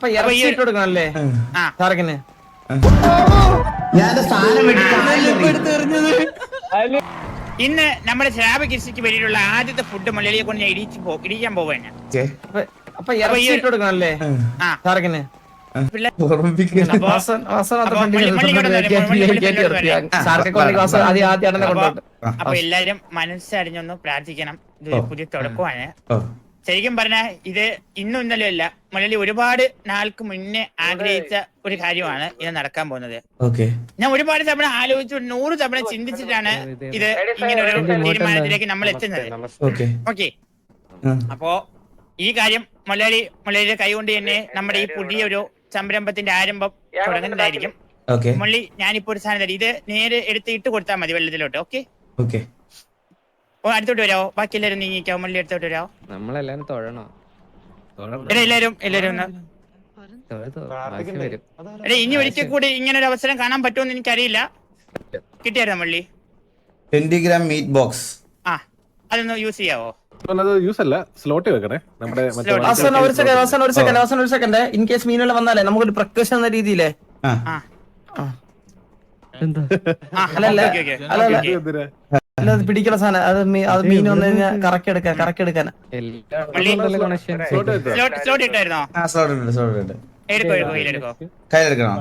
അപ്പൊ ഇറച്ചി ഇട്ട് കൊടുക്കണല്ലേ ഞാൻ ഇന്ന് നമ്മുടെ ശ്രാവ കൃഷിക്ക് വേണ്ടിയിട്ടുള്ള ആദ്യത്തെ ഫുഡ് മലയാളിയെ കൊണ്ട് ഞാൻ ഇടിച്ച് പോ ഇടിക്കാൻ പോവാണ്. അപ്പൊ ഇറച്ചി ഇട്ട് കൊടുക്കണല്ലേ അപ്പൊ എല്ലാരും മനസ്സറിഞ്ഞൊന്ന് പ്രാർത്ഥിക്കണം. ഇത് പുതിയ തുടക്കമാണ്. ശരിക്കും പറഞ്ഞാൽ ഇത് ഇന്നും ഇന്നലെ അല്ല. മുരളി ഒരുപാട് നാൾക്ക് മുന്നേ ആഗ്രഹിച്ച ഒരു കാര്യമാണ് ഇത് നടക്കാൻ പോകുന്നത്. ഓക്കെ. ഞാൻ ഒരുപാട് തവണ ആലോചിച്ചു നൂറ് തവണ ചിന്തിച്ചിട്ടാണ് ഇത് ഇങ്ങനെ ഒരു തീരുമാനത്തിലേക്ക് നമ്മൾ എത്തുന്നത്. ഓക്കെ. ഓക്കെ. അപ്പോ ഈ കാര്യം മുലയാളി മലയാളിയുടെ കൈകൊണ്ട് തന്നെ നമ്മുടെ ഈ പുതിയ ഒരു സംരംഭത്തിന്റെ ആരംഭം തുടങ്ങുന്നതായിരിക്കും. മുള്ളി മള്ളി ഞാനിപ്പോ ഒരു സാധനം തരാം. ഇത് നേരെ എടുത്ത് ഇട്ട് കൊടുത്താൽ മതി വെള്ളത്തിലോട്ട്. ഓക്കെ? ഓക്കെ. ഓ അടുത്തോട്ട് വരാവോ? ബാക്കി എല്ലാരും നീങ്ങിക്കാവോ മള്ളി അടുത്തോട്ട് വരാവോ? നമ്മളെല്ലാരും തൊഴണോ? എടാ എല്ലാരും എല്ലാരും ഒന്ന്. എടാ ഇനി ഒരിക്കൽ കൂടി ഇങ്ങനെ ഒരു അവസരം കാണാൻ പറ്റുമെന്ന് എനിക്കറിയില്ല. കിട്ടിയായിരുന്നു മള്ളി? ട്വന്റി ഗ്രാം മീറ്റ് ബോക്സ് ആ അതൊന്ന് യൂസ് ചെയ്യാവോ? യൂസ് അല്ല. സ്ലോട്ട് വെക്കണേ. നമ്മുടെ. ഒരു സെക്കൻഡ് ഒരു സെക്കൻഡ് ഒരു സെക്കൻഡ് ഇൻ കേസ് മീനുകൾ വന്നാലേ നമുക്കൊരു എന്ന രീതിയിലേ. അല്ലല്ല. അല്ല അത് പിടിക്കുന്ന സാധനം. അത് മീ- അത് മീൻ വന്നു കഴിഞ്ഞാൽ കറക്കെടുക്കാൻ കറക്കി എടുക്കാൻ മള്ളി. കണക്ഷൻ സ്ലോട്ട് ഇട്ടായിരുന്നോ? ആ സ്ലോട്ട് ഉണ്ട് സ്ലോട്ട് ഉണ്ട് എടുക്കോ എടുക്കോ കയ്യിലെടുക്കോ കയ്യിലെടുക്കണോ?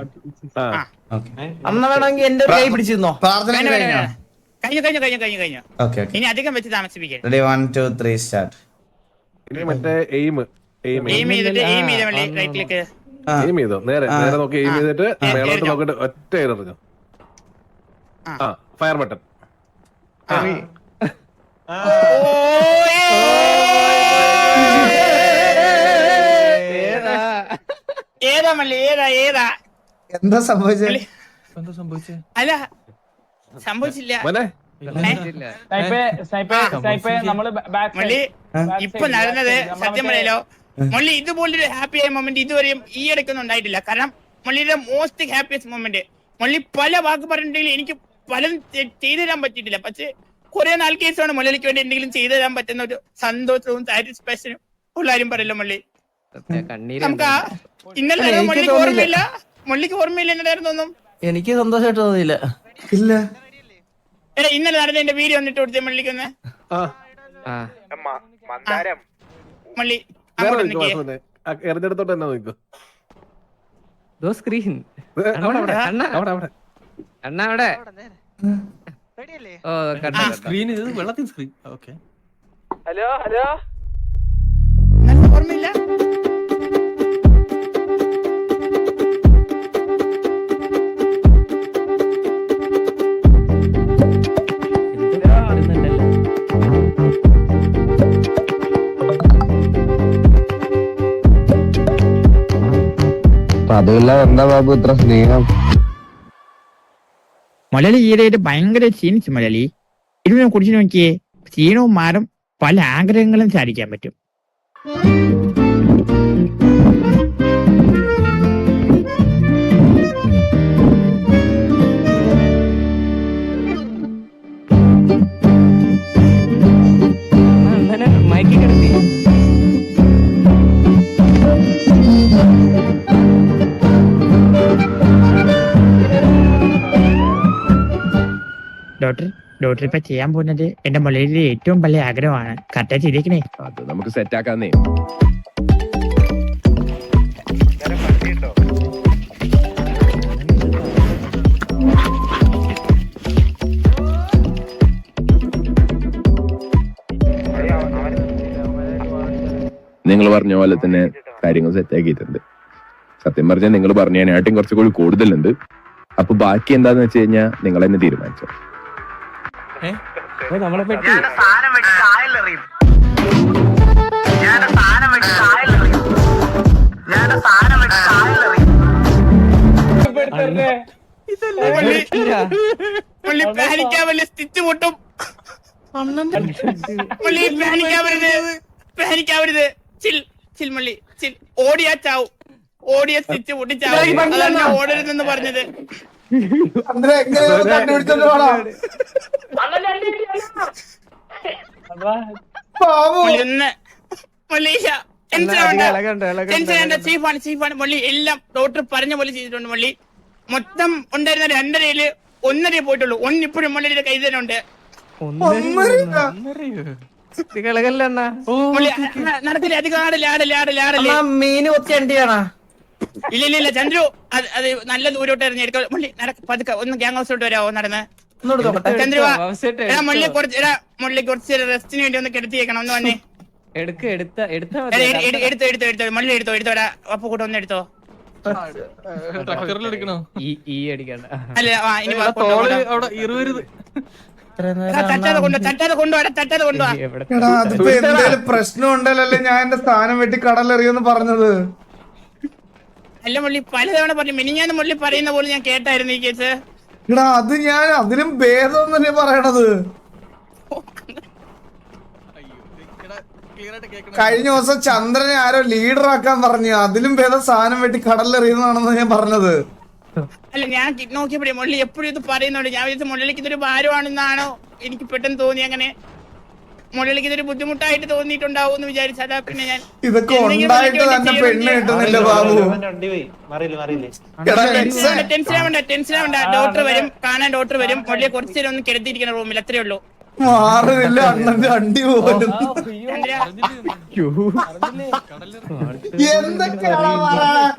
ആ. ആ. ഓക്കെ. അന്ന് വേണമെങ്കിൽ എന്റെ ഒരു കൈ പിടിച്ചിരുന്നോ? പ്രാർത്ഥന വേണ്ട, വേണ്ട, കഴിഞ്ഞോ? വേണ്ട. കഴിഞ്ഞു കഴിഞ്ഞു കഴിഞ്ഞു കഴിഞ്ഞു കഴിഞ്ഞു. Okay okay. ഇനി അധികം വെച്ച് താമസിപ്പിക്കരുത്. Ready one two three start ഇനി മറ്റേ എയിം എയിം എയിം ചെയ്തിട്ട് എയിം ചെയ്ത മള്ളി റൈറ്റ് ക്ലിക്ക് ആ. എയിം ചെയ്തോ. നേരെ നേരെ നോക്കി എയിം ചെയ്തിട്ട് മേളോട്ട് നോക്കിട്ട് ഒറ്റ എറിഞ്ഞു ആ. ആ ഫയർ ബട്ടൺ ഏതാ? മള്ളി? ഏതാ? ഏതാ? എന്താ സംഭവിച്ചത് സംഭവിച്ചേ? അല്ല സംഭവിച്ചില്ല. ഇപ്പൊ നടന്നത് സത്യം പറയലോ? മള്ളി ഇതുപോലൊരു ഹാപ്പി ആയ മൊമെന്റ് ഇതുവരെയും ഈ ഇടയ്ക്കൊന്നും ഉണ്ടായിട്ടില്ല. കാരണം മൊള്ളിയുടെ മോസ്റ്റ് ഹാപ്പിയസ്റ്റ് മൊമെന്റ് മള്ളി പല വാക്ക് പറഞ്ഞിട്ടുണ്ടെങ്കിൽ എനിക്ക് പലതും ചെയ്തു തരാൻ പറ്റിയിട്ടില്ല. പക്ഷെ കുറെ നാൾ കേസാണ് മുള്ളിക്ക് വേണ്ടി എന്തെങ്കിലും ചെയ്തു തരാൻ പറ്റുന്ന ഒരു സന്തോഷവും സാറ്റിസ്ഫാക്ഷനും ഉള്ള കാര്യം പറയല്ലോ മുള്ളി. കണ്ണീര് നമുക്ക് ആ ഇന്നലെ മുള്ളിക്ക് ഓർമ്മയില്ല. മുള്ളിക്ക് ഓർമ്മയില്ല എന്നതായിരുന്നു ഒന്നും എനിക്ക് സന്തോഷമായിട്ട് തോന്നിയില്ല. ഇല്ല. എടാ ഇന്നലെ നടന്ന എന്റെ വീഡിയോ ഒന്നിട്ട് കൊടുത്തേ മുള്ളിക്ക് ഒന്ന്. മുള്ളി എറിഞ്ഞെടുത്തോട്ട് തന്നെ സ്ക്രീൻ അവിടെ അവിടെ. അണ്ണാ. അവിടെ അവിടെ. അണ്ണ അവിടെ. ഓ കണ്ടു കണ്ടു. സ്ക്രീൻ ഇത് വെള്ളത്തിൽ സ്ക്രീൻ ഓക്കെ നല്ല ഓർമ്മയില്ല എന്തോ കാണുന്നുണ്ടല്ലോ. അതുമില്ല എന്താ ബാബു ഇത്ര സ്നേഹം? മലയാളി ഈയിടെയായിട്ട് ഭയങ്കര ക്ഷീണിച്ചു മലയാളി. ഇതിനെ കുറിച്ച് നോക്കിയേ ക്ഷീണവും മാറും പല ആഗ്രഹങ്ങളും സാധിക്കാൻ പറ്റും. ഡോക്ടർ ഡോക്ടർ ഇപ്പൊ ചെയ്യാൻ പോകുന്നത് എന്റെ മുലയിലെ ഏറ്റവും വലിയ ആഗ്രഹമാണ്. കറക്റ്റ് ചെയ്തേക്കണേ. അത് നമുക്ക് സെറ്റ് ആക്കാന്നേ. നിങ്ങൾ പറഞ്ഞ പോലെ തന്നെ കാര്യങ്ങൾ സെറ്റ് ആക്കിയിട്ടുണ്ട്. സത്യം പറഞ്ഞാൽ നിങ്ങൾ പറഞ്ഞതിനായിട്ടും കുറച്ചുകൂടി കൂടുതലുണ്ട്. അപ്പൊ ബാക്കി എന്താന്ന് വെച്ച് കഴിഞ്ഞാൽ നിങ്ങൾ തന്നെ തീരുമാനിച്ചോ. നമ്മളെ പെട്ടി പുള്ളി? പാനിക്കാവല്ലേ സ്റ്റിച്ച് പൊട്ടും? പുള്ളി ചിൽ ചിൽ മള്ളി ചിൽ. ഓടിയാ ചാവും. ഓടിയ സ്റ്റിച്ച് പൊട്ടിച്ചാവും. ഓടരുതെന്ന് പറഞ്ഞത്. കണ്ടുപിടിച്ചോണ്ട് ചീഫാണ് മൊള്ളി ഒന്ന് എല്ലാം ഡോക്ടർ പറഞ്ഞ പോലെ ചെയ്തിട്ടുണ്ട് മൊള്ളി. മൊത്തം ഉണ്ടായിരുന്ന രണ്ടരയിൽ ഒന്നരയെ പോയിട്ടുള്ളൂ. ഒന്നിപ്പോഴും മൊള്ളിയുടെ കൈ തന്നെ ഉണ്ട്. നടക്കില്ല അധികം ആടല്ലേ ആടല്ലേ ആടല്ലേ ആടല്ലേ. അണ്ണാ മീന് കൊത്തി അണ്ടിയാണാ ഇല്ല ഇല്ല ഇല്ല ചന്ദ്രു അത് അത് നല്ല ദൂരോട്ട് എറിഞ്ഞ് എടുക്കാം. മുള്ളി നടക്ക് പതുക്കെ ഒന്ന് ഗ്യാങ് ഹൗസിലോട്ട് വരാമോ നടന്ന്? ചന്ദ്രു വാ. അവസരട്ടെ, എടാ മുള്ളി എടുത്തോ. കുറച്ച് എടാ മുള്ളി കുറച്ച് റെസ്റ്റിന് വേണ്ടി ഒന്ന് കിടത്തിയേക്കണം ഒന്ന് വന്നേ. എടുക്ക എടുത്ത എടുത്താ എടാ, മതി എട്- എട്- എടുത്തോ എടുത്തോ എടുത്തോ മുള്ളി എടുത്തോ എടുത്തോടാ അപ്പൊ കൂട്ടം ഒന്ന് എടുത്തോ. ട്രക്കറിൽ എടുക്കണോ ഈ ഈ അടിക്കണ്ട. അല്ല ആ ഇനി വാ, കൊണ്ടോ, തോൾ കൊണ്ടോ. അവിടെ ഇരുവരുത് എടാ, നേരം തട്ടാതെ കൊണ്ടോ തട്ടാതെ കൊണ്ടുപോടാ തട്ടാതെ കൊണ്ടുപോവാ എവിടെ എടാ അതിപ്പോ എന്തേലും പ്രശ്നം ഉണ്ടല്ലേ ഞാൻ എന്റെ സ്ഥാനം വെട്ടി കടലെറിയെന്ന് പറഞ്ഞത്. അല്ല മുള്ളി പലതവണ പറഞ്ഞു. മിനിഞ്ഞാന്ന് മുള്ളി പറയുന്ന പോലെ ഞാൻ കേട്ടായിരുന്നു ഈ കേസ്. എടാ അത് ഞാൻ അതിലും ഭേദം തന്നെ പറയണത്. കഴിഞ്ഞ ദിവസം ചന്ദ്രനെ ആരോ ലീഡർ ആക്കാൻ പറഞ്ഞു. അതിലും ഭേദം സാധനം വെട്ടി കടലെറിയുന്നതാണെന്ന് ഞാൻ പറഞ്ഞത്. അല്ല ഞാൻ നോക്കിയപ്പോഴേ മുള്ളി എപ്പോഴും ഇത് പറയുന്നുണ്ട്. ഞാൻ വിചാരിച്ചു മുള്ളിക്ക് ഇതൊരു ഭാരമാണെന്നാണോ എനിക്ക് പെട്ടെന്ന് തോന്നി അങ്ങനെ. മുള്ളിക്ക് ഇതൊരു ബുദ്ധിമുട്ടായിട്ട് തോന്നിയിട്ടുണ്ടാവും എന്ന് വിചാരിച്ചു അതാ പിന്നെ ഞാൻ ഇതൊക്കെ ഉണ്ടായിട്ട് തന്നെ പെണ്ണ്. കിട്ടുന്നില്ല ബാബു ടെൻഷനാവണ്ട ടെൻഷൻ ആവണ്ട, ടെൻഷൻ ആവണ്ട ഡോക്ടർ വരും കാണാൻ ഡോക്ടർ വരും മുകളിലെ കുറച്ചു നേരം ഒന്ന് കിടത്തിയിരിക്കുന്ന റൂമിൽ അത്രേ ഉള്ളൂ മാറുന്നില്ല അണ്ണന്റെ അണ്ടി പോലും എന്തൊക്കെയാണോ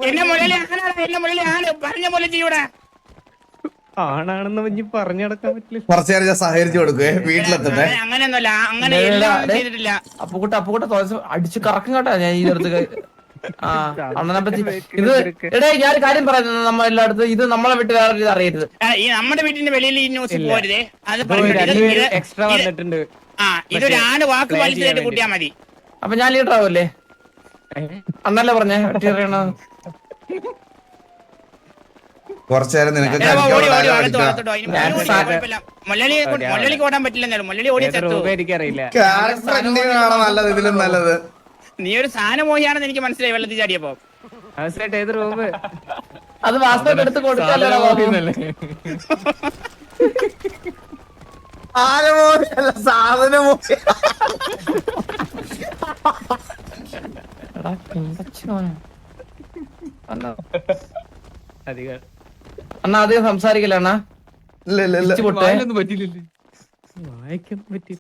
എന്നെ മുരളി ആണാ എന്നെ മുരളി ആണ് പറഞ്ഞ പോലെ ചെയ്യൂടാ ആണാണെന്ന് പറഞ്ഞ് പറഞ്ഞു നടക്കാൻ പറ്റില്ല. കുറച്ചു നേരം ഞാൻ സഹകരിച്ചു കൊടുക്കുവേ വീട്ടിലെത്തട്ടെ. അങ്ങനെ- അങ്ങനെയൊന്നുമല്ല അങ്ങനെ എല്ലാം ഒന്നും ചെയ്തിട്ടില്ല. അപ്പുക്കുട്ട തുളസി അടിച്ച് കറക്കും കേട്ടോ ഞാൻ ഈ അടുത്ത് ആ അണ്ണനെ പറ്റി. ഇത് എടേ ഞാൻ കാര്യം പറയുന്നത് നമ്മ എല്ലായിടത്തും ഇത് നമ്മളെ വിട്ട് വേറെ ഇത് അറിയരുത്. ഈ നമ്മുടെ വീട്ടിന്റെ വെളിയിൽ ഈ ന്യൂസ്. പോരുതേ. അത് എക്സ്ട്രാ വന്നിട്ടുണ്ട്. ആ ഇതൊരു ആണ് വാക്ക് വലിച്ചതായിട്ട് കൂട്ടിയാ മതി. അപ്പൊ ഞാൻ ലീഡർ ആവല്ലേ? അന്നല്ലേ പറഞ്ഞേ അറിയണ കുറച്ചു നേരം നിനക്ക് മുള്ളിക്ക് ഓടാൻ പറ്റില്ലെന്നാലും ക്യാരക്ടർ നല്ലത്? ഇതിലും നല്ലത്. നീ ഒരു സാധനമോഹിയാണെന്ന് എനിക്ക് മനസ്സിലായി. വെള്ളത്തിൽ ചാടിയപ്പോ. അവസരട്ടെ ഏത് റൂം അത് വാസ്തവം എടുത്ത് കൊടുക്കാല്ലോ സാധനമോ അധികം. അണ്ണാ അധികം സംസാരിക്കില്ല അണ്ണാ? ഇല്ല ഇല്ല പറ്റിയില്ലല്ലേ. വായിക്കാൻ പറ്റി